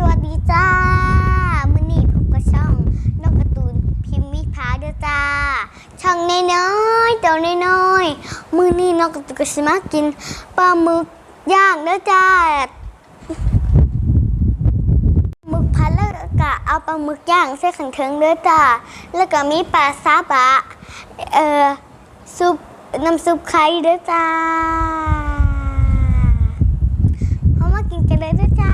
สวัสดีจ้า มือนี่ผมก็ช่องนกการ์ตูนพิมพ์มิพาเด้อจ้า ช่องน้อยๆตัวน้อยๆมือนี่นกการ์ตูนก็สิมากินปลาหมึกย่างเด้อจ้าหมึกพันแล้วก็เอาปลาหมึกย่างใส่ขันเทิงเด้อจ้า แล้วก็มีปลาซาบะเอ่อซุปน้ำซุปไข่เด้อจ้ามากินกันเลยเด้อจ้า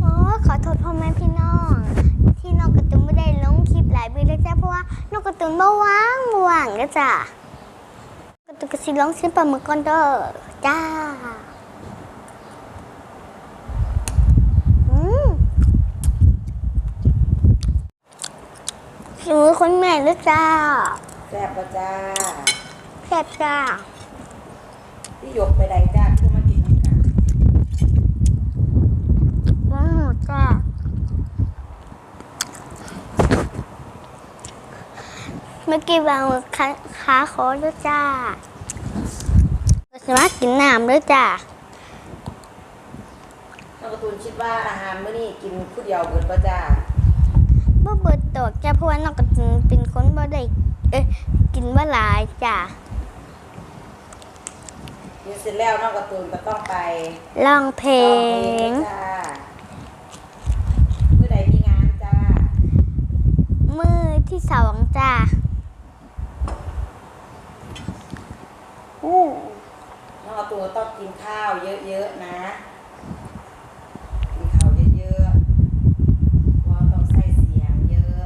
โอ้ขอโทษพ่อแม่พี่น้อง ที่น้องการ์ตูนไม่ได้ลงคลิปหลายวีเลยจ้าเพราะว่า น้องการ์ตูนบ่ว่างบ่ว่างเด้อจ้าการ์ตูนก็สิลองซื้อปลาหมึกก่อนเด้อจ้าอืมซื้อคนแม่เด้อจ้าแซ่บปะจ้าแซ่บจ้าที่ยกไปใดจ้าคือมากินน้ำกัน ว้าวจ้าเมื่อกี้วางมือขาขาขอด้วยจ้าสามารถกินน้ำด้วยจ้าน้องการ์ตูนคิดว่าอาหารมื้อนี้กินผู้เดียวเบิดปะจ้าเมื่อเบิดตกจ้าเพราะว่าน้องก็เป็นคนบ่ได้เอ้ยกินบ่หลายจ้ากินเสร็จแล้วน้องการ์ตูนก็ต้องไปร้องเพลร้องงจ้ามื้อใดมีงานจ้า มือที่สองจ้าอู้ น้ องการ์ตูนต้องกินข้าวเยอะๆนะกินข้าวเยอะๆเพราะว่าต้องใส่เสียงเยอะ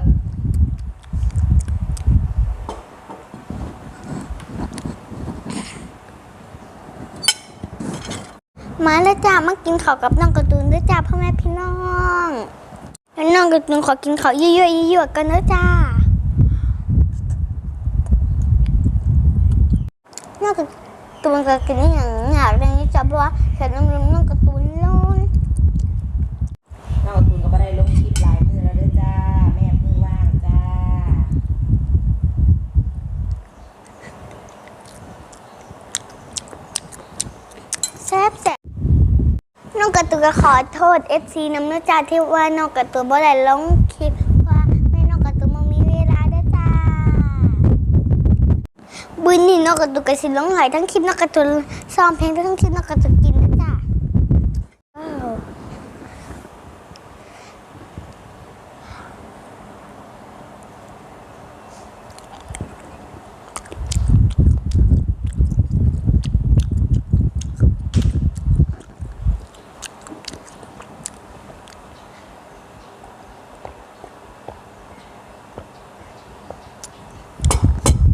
มาแล้วจ้ามากินข้าวกับน้องการ์ตูนด้วยจ้าพ่อแม่พี่น้องแล้วน้องการ์ตูนขอกินข้าวเยอะๆเยอะๆกันนะจ้าน้องการ์ตูนก็กินอย่าง เพราะว่าเห็นน้องน้องการ์ตูนร้อนน้องการ์ตูนก็บ่ได้ลงคลิปหลายมื้อแล้วเด้อจ้า แม่เพิ่งว่างจ้า แซ่บแซ่บน้องการ์ตูนก็ขอโทษเอฟซีน้ำเนื้อจ้าที่ว่าน้องการ์ตูนบ่ได้ลงคลิปว่าแม่น้องการ์ตูนบ่มีเวลาเด้อจ้า บืนนี่นอกกระตุกกระสิลงหลายทั้งคลิปนอกกระตุนซ้อมเพลงทั้งคลิปนอกกระตุกกินเด้อจ้าว้าว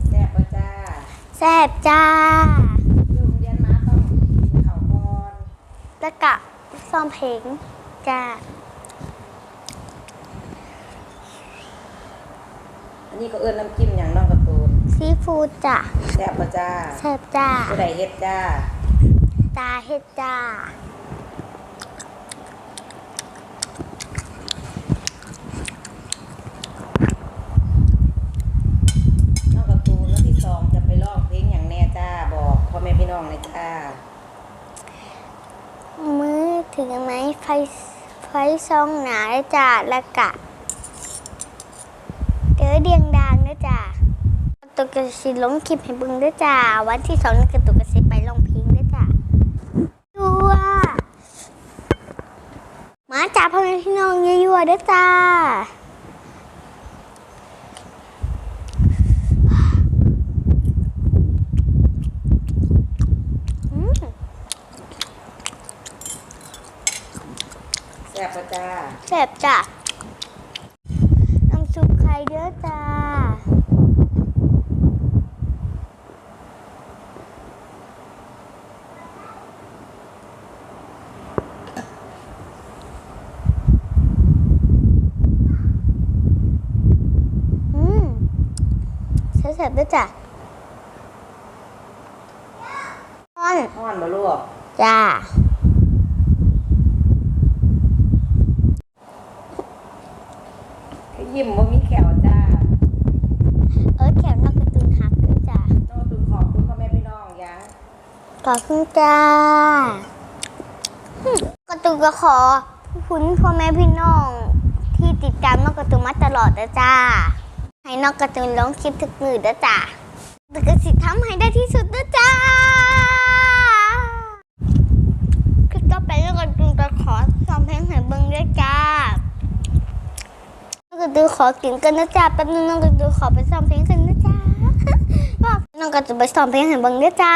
แซ่บปะจ้า แซ่บจ้าโรงเรียนมาต้องกินข้าวก่อนแล้วก็ซ้อมเพลงจ้า อันนี้ก็เอื้อนน้ำจิ้มอย่างน้องการ์ตูนซีฟู้ดจ้าแซ่บปะจ้าแซ่บจ้าผู้ใดเฮ็ดจ้า ตาเฮ็ดจ้า น้องการ์ตูนแล้วที่สองจะไปร้องเพลงอย่างแน่จ้า บอกพ่อแม่พี่น้องเลยจ้า มือ ถึงไหมไฟไฟซองหนาเลยจ้าแล้วกะเด้อเดียงดังด้วยจ้าตุกกระสิล้มคลิปให้เบึงด้วยจ้าวันที่สองนี่กระตุกกระสิไปลงพิงด้วยจ้ายัวมาจ้าพ่อแม่พี่น้องยั่วๆด้วยจ้า อืม แซ่บปะจ้าแซ่บจ้ะน้ำซุปไข่เด้อจ้าอืมแซ่บๆด้วยจ้ะอ้อนห้อนบ่ลูกจ้า คือ ยิ้มว่ามีแขวจ้าเออแขวนนอกการะตูนหักด้วยจ้ะน้องการ์ตูนขอบคุณพ่อแม่พี่น้องยังขอบคุณจ้าการะตูนก็ขอคุณพ่อแม่พี่น้อง ที่ติดตามนอกการ์ตูนมาตลอดนะจ้าให้นอกการ์ตูนลงคลิปทุกมือนะจ้าแต่ก็สิทำให้ได้ที่สุดนะจ้าคลิปต่อไปนอกการ์ตูนจะขอซ้อมเพลงให้เบิ้งด้วยจ้านอ กดูขอกินกันนะจ้าแป๊บนึงนองการ์ตูขอไปซ้อมเพลงกันนะจ๊ะบอกนอกการ์ตูนไปซ้อมเพลงให้บังด้วยจ้า